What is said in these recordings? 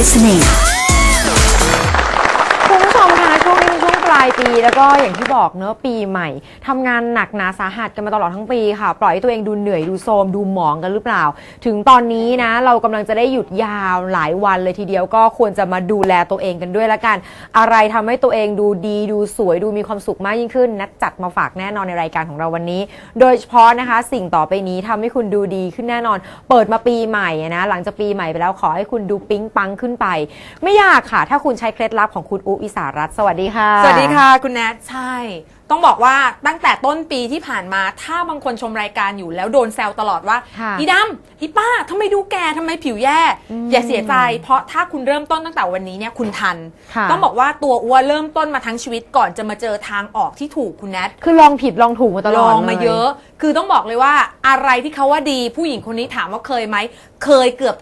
ยเสน่ห์คุณผู้ชมคะช่วงนี้เป็นช่วงปลาย แล้วก็อย่างที่บอกเนอะปีใหม่ทำงานหนักหนาสาหัสกันมาตลอดทั้งปีค่ะ ปล่อยให้ตัวเองดูเหนื่อยดูโทรมดูหมองกันหรือเปล่า ถึงตอนนี้นะ เรากำลังจะได้หยุดยาวหลายวันเลยทีเดียวก็ควรจะมาดูแลตัวเองกันด้วยละกัน อะไรทำให้ตัวเองดูดีดูสวยดูมีความสุขมากยิ่งขึ้นนัดจัดมาฝากแน่นอนในรายการของเราวันนี้ โดยเฉพาะนะคะ สิ่งต่อไปนี้ทำให้คุณดูดีขึ้นแน่นอน เปิดมาปีใหม่อะนะหลังจากปีใหม่ไปแล้วขอให้คุณดูปิ๊งปังขึ้นไป ไม่ยากค่ะ ถ้าคุณใช้เคล็ดลับของคุณอุอิสารัตน์สวัสดีค่ะ สวัสดีค่ะคุณแนทใช่ ต้องบอกว่าตั้งแต่ต้นปีที่ผ่านมา ถ้าบางคนชมรายการอยู่แล้วโดนแซวตลอดว่าค่ะอีดำอีป้าทำไมดูแก่ทำไมผิวแย่อย่าเสียใจ เพราะถ้าคุณเริ่มต้นตั้งแต่วันนี้เนี่ยคุณทัน ค่ะ ต้องบอกว่าตัวอ้วนเริ่มต้นมาทั้งชีวิตก่อนจะมาเจอทางออกที่ถูกคุณแนท คือลองผิดลองถูกมาตลลอดองมาลเยอะ คือต้องบอกเลยว่าอะไรที่เขาว่าดีผู้หญิงคนนี้ถามว่าเคยไหม เคยเกือบ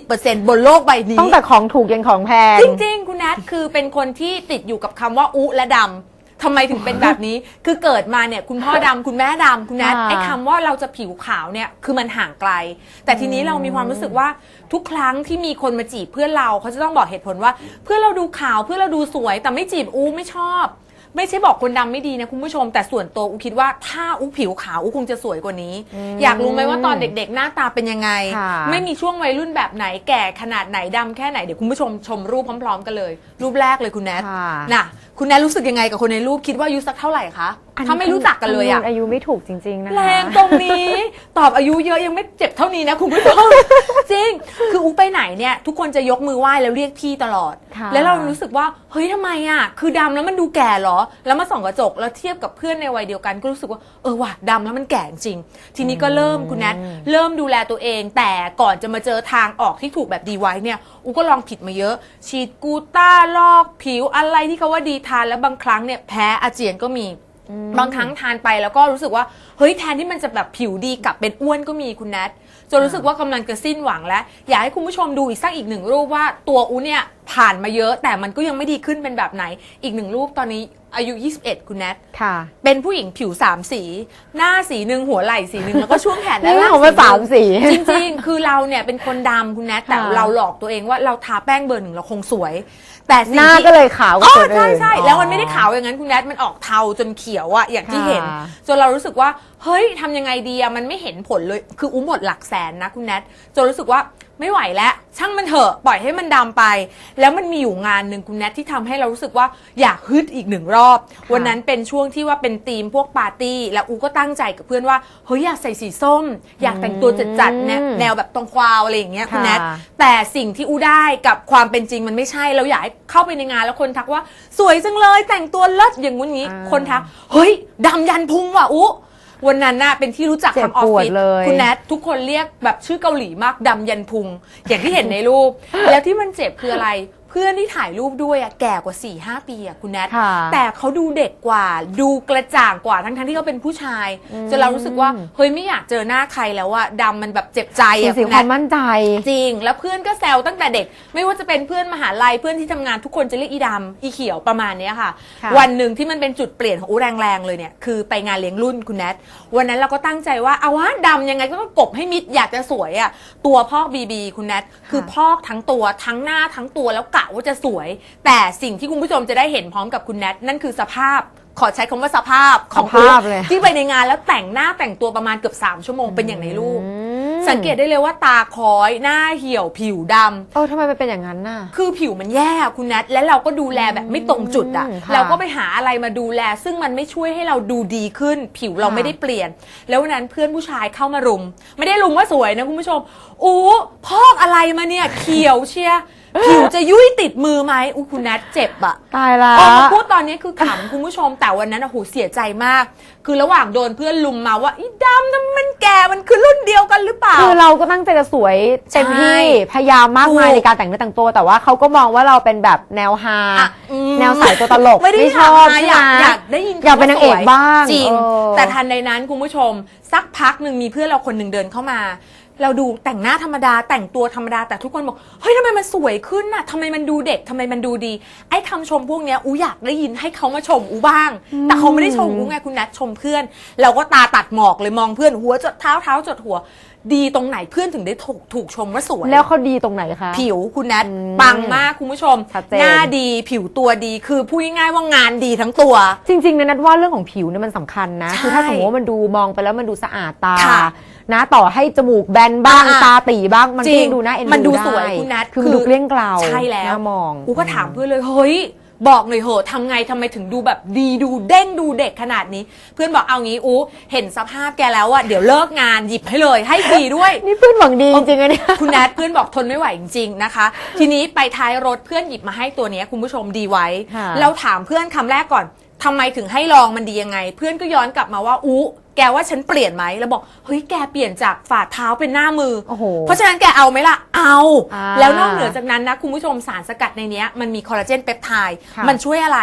90%บนโลกใบนี้ ตั้งแต่ของถูกยันของแพง จริง ๆ คุณแนทคือเป็นคนที่ติดอยู่กับคำว่าอุและดำ ทำไมถึงเป็นแบบนี้ คือเกิดมาเนี่ยคุณพ่อดำคุณแม่ดำคุณแนทค่ะไอ้คำว่าเราจะผิวขาวเนี่ยคือมันห่างไกล แต่ทีนี้เรามีความรู้สึกว่าทุกครั้งที่มีคนมาจีบเพื่อนเราเขาจะต้องบอกเหตุผลว่า เพื่อนเราดูขาวเพื่อนเราดูสวยแต่ไม่จีบอูไม่ชอบ ไม่ใช่บอกคนดำไม่ดีนะคุณผู้ชม แต่ส่วนตัวอูคิดว่าถ้าอูผิวขาวอูคงจะสวยกว่านี้ อยากรู้ไหมว่าตอนเด็กๆ หน้าตาเป็นยังไง ค่ะ ไม่มีช่วงวัยรุ่นแบบไหนแก่ขนาดไหนดำแค่ไหนเดี๋ยวคุณผู้ชมชมรูปพร้อมๆกันเลย รูปแรกเลยคุณแนทค่ะ น่ะคุณแนทรู้สึกยังไงกับคนในรูปคิดว่าอายุสักเท่าไหร่คะถ้าไม่รู้จักกันเลยอะ อายุไม่ถูกจริง ๆ นะคะ แรงตรงนี้ ตอบอายุเยอะยังไม่เจ็บเท่านี้นะคุณผู้ชม จริง คืออูไปไหนเนี่ยทุกคนจะยกมือไหว้แล้วเรียกพี่ตลอด ค่ะ แล้วเรารู้สึกว่าเฮ้ยทำไมอะคือดำแล้วมันดูแก่เหรอ แล้วมาส่องกระจกแล้วเทียบกับเพื่อนในวัยเดียวกันก็รู้สึกว่าเออว่ะดำแล้วมันแก่จริง ทีนี้ก็เริ่มคุณแนทเริ่มดูแลตัวเอง แต่ก่อนจะมาเจอทางออกที่ถูกแบบดีไว้เนี่ยอูก็ลองผิดมาเยอะ ฉีดกูต้าลอกผิวอะไรที่เขาว่าดีทานแล้วบางครั้งเนี่ยแพ้อาเจียนก็มี บางครั้งทานไปแล้วก็รู้สึกว่าเฮ้ยแทนที่มันจะแบบผิวดีกลับเป็นอ้วนก็มีคุณแนทจนรู้สึกว่ากำลังจะสิ้นหวังแล้ว อยากให้คุณผู้ชมดูอีกสักอีกหนึ่งรูปว่าตัวอูเนี่ย ผ่านมาเยอะแต่มันก็ยังไม่ดีขึ้นเป็นแบบไหน อีกหนึ่งรูปตอนนี้อายุ 21 คุณแนทค่ะ เป็นผู้หญิงผิวสามสี หน้าสีหนึ่งหัวไหล่สีหนึ่งแล้วก็ช่วงแขนและนี่ล่างของมันสามสีหนึ่งจริงๆ คือเราเนี่ยเป็นคนดำคุณแนทแต่ค่ะ เราหลอกตัวเองว่าเราทาแป้งเบอร์หนึ่งเราคงสวย แต่สิ่หงน้าที่ ก็เลยขาวกว่าอ๋คอนอื่น ใช่ใช่อ๋อแล้วมันไม่ได้ขาวอย่างนั้นคุณแนทมันออกเทาจนเขียวอะอย่างที่เห็นค่ะจนเรารู้สึกว่า เฮ้ยทำยังไงดีอะมันไม่เห็นผลเลย คืออุ้มหมดหลักแสนนะคุณแนทจนรู้สึกว่าไม่ไหวแล้วช่างมันเถอะปล่อยให้มันดำไป แล้วมันมีอยู่งานหนึ่งคุณแนทที่ทำให้เรารู้สึกว่าอยากฮึดอีกหนึ่งรอบ วันนั้นเป็นช่วงที่ว่าเป็นธีมพวกปาร์ตี้ แล้วอูก็ตั้งใจกับเพื่อนว่าเฮ้ยอยากใส่สีส้ม อยากแต่งตัวจัดๆแนวแนวแบบตรงควาวอะไรอย่างเงี้ยคุณแนท ค่ะ แต่สิ่งที่อูได้กับความเป็นจริงมันไม่ใช่เราอยากให้เข้าไปในงานแล้วคนทักว่า สวยจังเลยแต่งตัวเลิศอย่างงู้นงี้อ่าคนทักเฮ้ยดำยันพุงว่ะอู วันนั้นน่ะเป็นที่รู้จักเจ็บทั้งออฟปวดฟิศเลย คุณแนททุกคนเรียกแบบชื่อเกาหลีมากดำยันพุง อย่างที่เห็นในรูป แล้วที่มันเจ็บคืออะไรเพื่อนที่ถ่ายรูปด้วยอะแก่กว่า4ี่ห้าปีอะคุณแนทค่ะแต่เขาดูเด็กกว่า ดูกระจ่างกว่าทั้งทั้งๆที่เขาเป็นผู้ชายจนเรารู้สึกว่าเฮ้ยไม่อยากเจอหน้าใครแล้วอะดำมันแบบเจ็บใจสูญอะเสียคุณคแนวาท มมั่นใจ จริง แล้วเพื่อนก็แซวตั้งแต่เด็ก ไม่ว่าจะเป็นเพื่อนมหาลัยเพื่อนที่ทำงานทุกคนจะเรียกอีดำอีเขียวประมาณเนี้ยค่ะ ค่ะ วันหนึ่งที่มันเป็นจุดเปลี่ยนของอูแรงๆเลยเนี่ยคือไปงานเลี้ยงรุ่นคุณแนทวันนั้นเราก็ตั้งใจว่าเอาวะดำยังไงก็ต้องกบให้มิดอยากจะสวยอะ่ะตัวพอกบีบีคุณแนทคือพอกทั้งตัวทั้งหน้าทั้งตัวแล้วกะว่าจะสวย แต่สิ่งที่คุณผู้ชมจะได้เห็นพร้อมกับคุณแนทนั่นคือสภาพขอใช้คำว่าสภาพของสภาพเลย ที่ไปในงานแล้วแต่งหน้าแต่งตัวประมาณเกือบ3ชั่วโมงเป็นอย่างในรูป สังเกตได้เลยว่าตาคล้อย หน้าเหี่ยวผิวดำเออทำไมมันเป็นอย่างนั้นน่ะ คือผิวมันแย่อะคุณนัทและเราก็ดูแลแบบไม่ตรงจุดอะอืมค่ะเราก็ไปหาอะไรมาดูแล ซึ่งมันไม่ช่วยให้เราดูดีขึ้น ผิวเราค่ะไม่ได้เปลี่ยน แล้ววันนั้นเพื่อนผู้ชายเข้ามารุม ไม่ได้รุมว่าสวยนะคุณผู้ชมอู้พอกอะไรมาเนี่ยเขียวเชียร์ ผิวจะยุ่ยติดมือไหมอู้คุณนัทเจ็บอะตายละ ออกมาพูดตอนนี้คือขำคุณผู้ชมแต่วันนั้นโอ้โหเสียใจมาก คือระหว่างโดนเพื่อนลุมมาว่าอีดำทำไมมันแก่มันคือรุ่นเดียวกันหรือเปล่า คือเราก็ตั้งใจจะสวยเต็มที่ใช่พยายามมากมายถูกในการแต่งเนื้อแต่งตัวแต่ว่าเขาก็มองว่าเราเป็นแบบแนวฮาอะอืม แนวใสตัวตลกไม่ได้ชอบอยากใช่อยากไหมอยากได้ยินอยากเป็นนางเอกคำว่สวยบ้างจริง เออ แต่ทันใดนั้นคุณผู้ชม สักพักหนึ่งมีเพื่อนเราคนหนึ่งเดินเข้ามา เราดูแต่งหน้าธรรมดา แต่งตัวธรรมดาแต่ทุกคนบอกเฮ้ยทำไมมันสวยขึ้นน่ะทำไมมันดูเด็กทำไมมันดูดี ไอ้คำชมพวกเนี้ยอูอยากได้ยินให้เขามาชมอูบ้าง แต่เขาไม่ได้ชมอูไงคุณนัทชมเพื่อน เราก็ตาตัดหมอกเลยมองเพื่อนหัวจดเท้าเท้าจดหัว ดีตรงไหนเพื่อนถึงได้ถูกถูกชมว่าสวย แล้วเขาดีตรงไหนคะ ผิวคุณแนทอืมปังมากคุณผู้ชมชัดเจน หน้าดีผิวตัวดีคือพูดง่ายๆว่างานดีทั้งตัว จริงๆนะนัดว่าเรื่องของผิวเนี่ยมันสำคัญนะ ใช่คือถ้าสมมติว่ามันดูมองไปแล้วมันดูสะอาดตา ค่ะ นะต่อให้จมูกแบนบ้างอ่าตาตีบ้างมันจก็ริยังดูน่าเอ็นดูมันดูได้สวยคุณนัทคือมันดูเกลี้ยงเกลาใช่แล้ว น่ามอง กูก็ถามเพื่อนเลยเฮ้ย บอกหน่อยเหอะทำไงทำไมถึงดูแบบดีดูเด้งดูเด็กขนาดนี้ เพื่อนบอกเอางี้อูเห็นสภาพแกแล้วอะเดี๋ยวเลิกงานหยิบให้เลยให้ฟรีด้วย นี่เพื่อนหวังดีจริงๆอะเนี่ย คุณแนทเพื่อนบอกทนไม่ไหวจริงๆนะคะ ทีนี้ไปท้ายรถเพื่อนหยิบมาให้ตัวเนี้ยคุณผู้ชมดีไว้ ค่ะ เราถามเพื่อนคำแรกก่อนทำไมถึงให้ลองมันดียังไง เพื่อนก็ย้อนกลับมาว่าอู้ แกว่าฉันเปลี่ยนไหมแล้วบอกเฮ้ยแกเปลี่ยนจากฝ่าเท้าเป็นหน้ามือ โอ้โห เพราะฉะนั้นแกเอาไหมล่ะ เอา อ่าแล้วนอกเหนือจากนั้นนะ คุณผู้ชมสารสกัดในเนี้ยมันมีคอลลาเจนเปปไทด์ค่ะ มันช่วยอะไร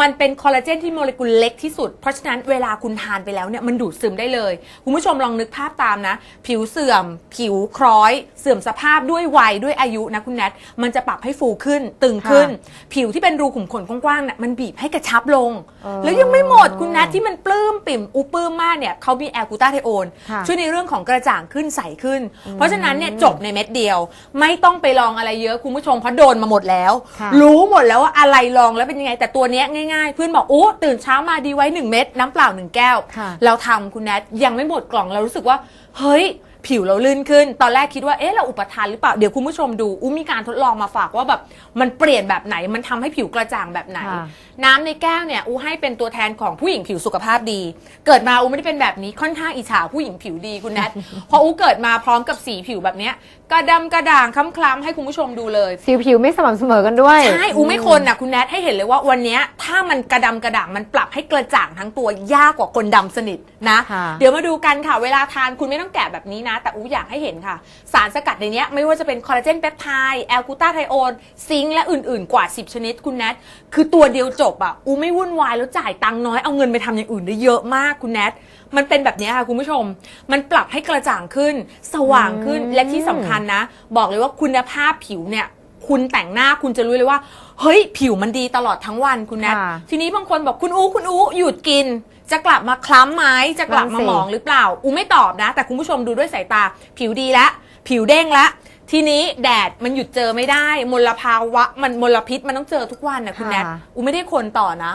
มันเป็นคอลลาเจนที่โมเลกุลเล็กที่สุด เพราะฉะนั้นเวลาคุณทานไปแล้วเนี่ยมันดูดซึมได้เลย คุณผู้ชมลองนึกภาพตามนะ ผิวเสื่อม ผิวคล้อย เสื่อมสภาพด้วยวัยด้วยอายุนะคุณแนทมันจะปรับให้ฟูขึ้น ตึงขึ้น ผิวที่เป็นรูขุมขนกว้างๆเนี่ยมันบีบให้กระชับลง เออ แล้วยังไม่หมดคุณแนทที่มันปลื้มปิ่มอุปลื้มมากเนี่ยเขามีแอลกูตาไทโอนค่ะช่วยในเรื่องของกระจ่างขึ้นใสขึ้น เพราะฉะนั้นเนี่ยจบในเม็ดเดียว ไม่ต้องไปลองอะไรเยอะคุณผู้ชมเพราะโดนมาหมดแล้ว ค่ะ รู้หมดแล้วว่าอะไรลองแล้วเป็นยังไง แต่ตัวเนี้ยง่ายๆ เพื่อนบอกโอ้ตื่นเช้ามาดีไว้1เม็ดน้ำเปล่า1แก้ว ค่ะ เราทำคุณแนทยังไม่หมดกล่องเรารู้สึกว่า เฮ้ย ผิวเราลื่นขึ้น ตอนแรกคิดว่าเอ๊ะเราอุปทานหรือเปล่า เดี๋ยวคุณผู้ชมดูอู้มีการทดลองมาฝากว่าแบบมันเปลี่ยนแบบไหนมันทำให้ผิวกระจ่างแบบไหน ค่ะ น้ำในแก้วเนี่ยอูให้เป็นตัวแทนของผู้หญิงผิวสุขภาพดี เกิดมาอูไม่ได้เป็นแบบนี้ค่อนข้างอิจฉาผู้หญิงผิวดีคุณแนท เพราะอูเกิดมาพร้อมกับสีผิวแบบเนี้ยกระดำกระด่างคล้ำๆให้คุณผู้ชมดูเลย สิวผิวไม่สม่ำเสมอกันด้วย ใช่อูไม่คนนะคุณแนทให้เห็นเลยว่าวันเนี้ย ถ้ามันกระดำกระด่างมันปรับให้กระจ่างทั้งตัวยากกว่าคนดำสนิทนะ ค่ะเดี๋ยวมาดูกันค่ะ เวลาทานคุณไม่ต้องแกะแบบนี้นะ แต่อูอยากให้เห็นค่ะ สารสกัดในเนี้ยไม่ว่าจะเป็นคอลลาเจนเปปไทด์แอลกูตาไทโอนซิงค์และอื่นๆ กว่า 10 ชนิดคุณแนทคือตัวเดียวจบอะอูไม่วุ่นวายแล้วจ่ายตังค์น้อยเอาเงินไปทำอย่างอื่นได้เยอะมากคุณแนทมันเป็นแบบเนี้ยค่ะคุณผู้ชม มันปรับให้กระจ่างขึ้น สว่างขึ้นอืมและที่สำคัญนะ บอกเลยว่าคุณภาพผิวเนี่ย คุณแต่งหน้าคุณจะรู้เลยว่า เฮ้ย ผิวมันดีตลอดทั้งวันคุณแนทค่ะทีนี้บางคนบอกคุณอูคุณอูหยุดกิน จะกลับมาคล้ำไหมจะกลับมานั่นสิ หมองหรือเปล่า อูไม่ตอบนะ แต่คุณผู้ชมดูด้วยสายตา ผิวดีแล้วผิวเด้งแล้วทีนี้แดดมันหยุดเจอไม่ได้ มลภาวะมันมลพิษมันต้องเจอทุกวันนะคุณแนทค่ะ อูไม่ได้คนต่อนะ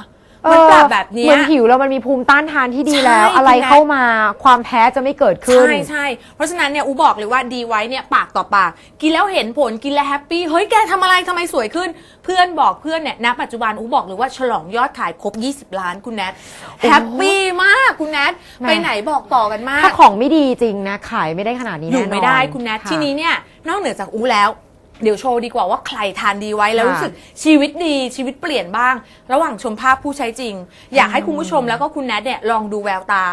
มันปรับแบบเนี้เหยมือนผิวเรามันมีภูมิต้านทานที่ดีแล้ว ใช่อะไรคุณแนทเข้ามาความแพ้จะไม่เกิดขึ้น ใช่ใช่ เพราะฉะนั้นเนี่ยอูบอกเลยว่าดีไว้เนี่ยปากต่อปาก กินแล้วเห็นผลกินแล้วแฮปปี้ เฮ้ยแกทำอะไรทำไมสวยขึ้น เพื่อนบอกเพื่อนเนี่ยณปัจจุบันอูบอกเลยว่าฉลองยอดขายครบ 20 ล้านคุณแนทแฮปปี้มากคุณแนทแหม่ไปไหนบอกต่อกันมาก ถ้าของไม่ดีจริงนะ ขายไม่ได้ขนาดนี้อยู่แน่นอนไม่ได้คุณแนทค่ะทีนี้เนี่ยนอกเหนือจากอูแล้ว เดี๋ยวโชว์ดีกว่าว่าใครทานดีไว้แล้วค่ะรู้สึกชีวิตดีชีวิตเปลี่ยนบ้าง ระหว่างชมภาพผู้ใช้จริง อยากให้คุณผู้ชมแล้วก็คุณแนทเนี่ยลองดูแววตา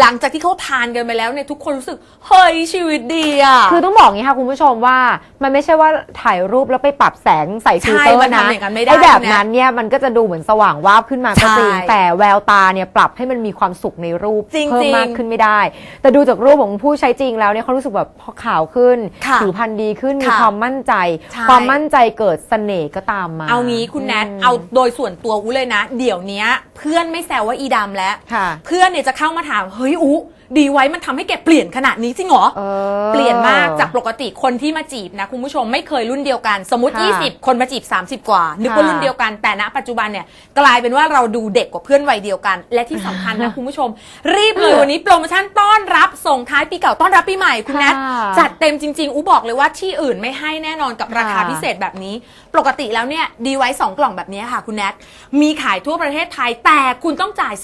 หลังจากที่เขาทานกันไปแล้วเนี่ยทุกคนรู้สึกเฮ้ยชีวิตดีอะ คือต้องบอกอย่างนี้ค่ะคุณผู้ชมว่ามันไม่ใช่ว่าถ่ายรูปแล้วไปปรับแสงใส่ฟิลเตอร์ใช่มันนะทำอย่างนั้นไม่ได้ไอ้แบบนะนั้นเนี่ยมันก็จะดูเหมือนสว่างวาบขึ้นมาก็จริงใช่แต่แววตาเนี่ยปรับให้มันมีความสุขในรูปจริงๆเพิ่มมากขึ้นไม่ได้ แต่ดูจากรูปของผู้ใช้จริงแล้วเนี่ยเขารู้สึกแบบพอขาวขึ้นค่ะผิวพรรณดีขึ้นมีค่ะความมั่นใจใช่ ความมั่นใจเกิดเสน่ห์ก็ตามมาเอางี้คุณแนทมเอาโดยส่วนตัวอูเลยนะ เดี๋ยวเนี้ย เพื่อนไม่แซวว่าอีดำแล้ว ค่ะ เพื่อนเนี่ยจะเข้ามาถาม เฮ้ยอู ดีไว้มันทำให้แกเปลี่ยนขนาดนี้จริงเหรอเออ เปลี่ยนมากจากปกติคนที่มาจีบนะคุณผู้ชมไม่เคยรุ่นเดียวกัน สมมติ ค่ะ20 คนมาจีบ 30 กว่า นึกว่าค่ะรุ่นเดียวกันแต่ณปัจจุบันเนี่ยกลายเป็นว่าเราดูเด็กกว่าเพื่อนวัยเดียวกัน และที่สำคัญนะ คุณผู้ชม รีบเลยวันนี้โปรโมชั่นต้อนรับส่งท้ายปีเก่าต้อนรับปีใหม่คุณแนทค่ะจัดเต็มจริง ๆ อูบอกเลยว่าที่อื่นไม่ให้แน่นอนกับราคาค่ะ พิเศษแบบนี้ ปกติแล้วเนี่ยดีไว้2กล่องแบบนี้ค่ะคุณแนทมีขายทั่วประเทศไทยแต่คุณต้องจ่าย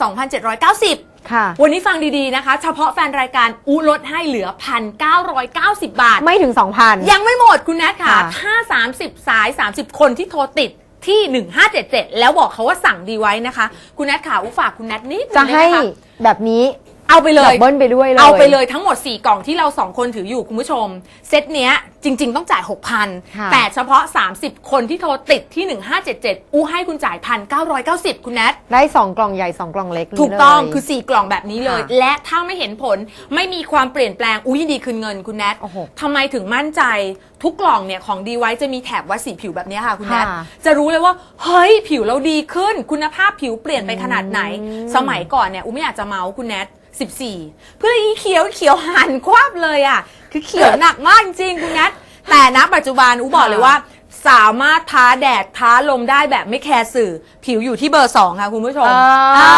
2,790 ค่ะ วันนี้ฟังดีๆนะคะ เฉพาะแฟนรายการอูลดให้เหลือ 1,990 บาท ไม่ถึง 2,000 ยังไม่หมดคุณแนทค่ะ ค่ะ ถ้า 30 สาย 30 คนที่โทรติดที่ 1577 แล้วบอกเขาว่าสั่งดีไว้นะคะ คุณแนทค่ะอูฝากคุณแนทนิดนึงจะได้ให้ไหมคะ แบบนี้ เอาไปเลดัยบเบิ้ลไปด้วยเลย เอาไปเลยทั้งหมด 4 กล่องที่เรา 2 คนถืออยู่คุณผู้ชม เซตเนี้ยจริง ๆ ต้องจ่ายค่ะ6,000แต่เฉพาะ 30 คนที่โทรติดที่ 1577 อู้ให้คุณจ่าย 1,990 คุณแนท ได้2กล่องใหญ่2กล่องเล็กนี้ถูกต้องเลย คือ 4 กล่องแบบนี้เลย ค่ะและถ้าไม่เห็นผลไม่มีความเปลี่ยนแปลง อุ้ยยินดีคืนเงินคุณแนทโอ้โหทำไมถึงมั่นใจ ทุกกล่องเนี่ยของดีไว้จะมีแถบวัดสีผิวแบบนี้ค่ะคุณแนทค่ะจะรู้เลยว่า เฮ้ย ผิวเราดีขึ้น คุณภาพผิวเปลี่ยนไปขนาดไหน สมัยก่อนเนี่ยอุ้มไม่อยากจะเมาส์คุณแนท 14 เพื่ออีเขียวเขียวหันควับเลยอะ คือเขียวหนักมากจริงๆคุณแนทแต่ณปัจจุบันอุบอกเลยว่า สามารถท้าแดดท้าลมได้แบบไม่แคร์สื่อ ผิวอยู่ที่เบอร์สองค่ะคุณผู้ชมอ่าอ่า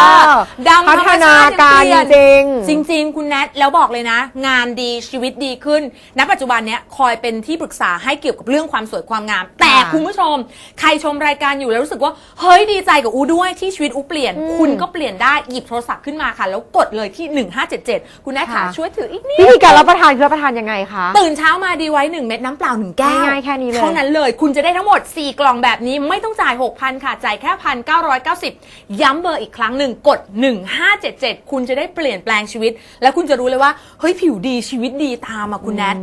ดำธรพัรมฒชนาติการยังเปลี่ยนจริงจริงๆ คุณแนทแล้วบอกเลยนะ งานดีชีวิตดีขึ้น ณ ปัจจุบันเนี้ยคอยเป็นที่ปรึกษาให้เกี่ยวกับเรื่องความสวยความงาม แต่คุณผู้ชม ใครชมรายการอยู่แล้วรู้สึกว่า เฮ้ยดีใจกับอูด้วยที่ชีวิตอูเปลี่ยนคุณก็เปลี่ยนได้หยิบโทรศัพท์ขึ้นมาค่ะ แล้วกดเลยที่ 1577 คุณแนทค่ะค่ะช่วยถืออีกนิด วิธีการรับประทานคือรับประทานยังไงคะ ตื่นเช้ามาดีไว้ 1 เม็ดน้ำเปล่า 1 แก้วง่ายๆแค่นี้เลย เท่านั้นเลยคุณจะได้ทั้งหมด 4 กล่องแบบนี้ไม่ต้องจ่าย 6,000 ค่ะ จ่ายแค่1,990ย้ำเบอร์อีกครั้งหนึ่งกด 1577 คุณจะได้เปลี่ยนแปลงชีวิต แล้วคุณจะรู้เลยว่า เฮ้ย ผิวดีชีวิตดีตามอะคุณแนท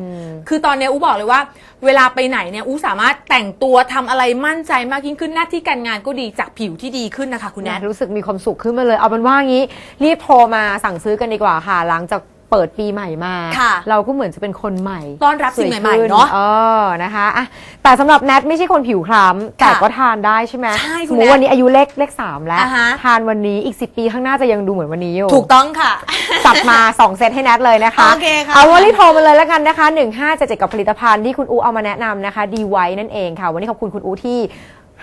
คือตอนเนี้ยอูบอกเลยว่า เวลาไปไหนเนี่ยอูสามารถแต่งตัวทำอะไรมั่นใจมากยิ่งขึ้นหน้าที่การงานก็ดีจากผิวที่ดีขึ้นนะคะคุณแนทรู้สึกมีความสุขขึ้นมาเลย เอาเป็นว่างี้ รีบโทรมาสั่งซื้อกันดีกว่าค่ะ หลังจาก เปิดปีใหม่มา ค่ะเราก็เหมือนจะเป็นคนใหม่ต้อนรับสิ่งสวยใหม่ๆขึ้เนอะเออนะคะอะแต่สำหรับแนทไม่ใช่คนผิวคล้ำแต่ก็ทานได้ใช่ไหมใช่สคุมณมติแนทวันนี้อายุเลขเลขสามแล้ว อ่าฮะ ทานวันนี้อีก 10 ปีข้างหน้าจะยังดูเหมือนวันนี้อยู่ ถูกต้องค่ะ จัดมา 2 เซตให้แนทเลยนะคะโอเคค่ะเอาว่ารีบโทรมาเลยแล้วกันนะคะ 1577กับผลิตภัณฑ์ที่คุณอูเอามาแนะนำนะคะ ดีไว้นั่นเองค่ะ วันนี้ขอบคุณคุณอูที่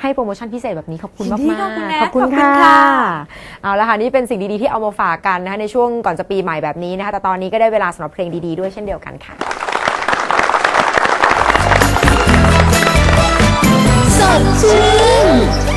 ให้โปรโมชั่นพิเศษแบบนี้ขอบคุณมากยินดีๆขอบคุณแนทขอบคุณขอบคุณค่ะค่ะเอาละค่ะนี่เป็นสิ่งดีๆที่เอามาฝากกันนะคะในช่วงก่อนจะปีใหม่แบบนี้นะคะแต่ตอนนี้ก็ได้เวลาสำหรับเพลงดีๆด้วยเช่นเดียวกันค่ะสดชื่น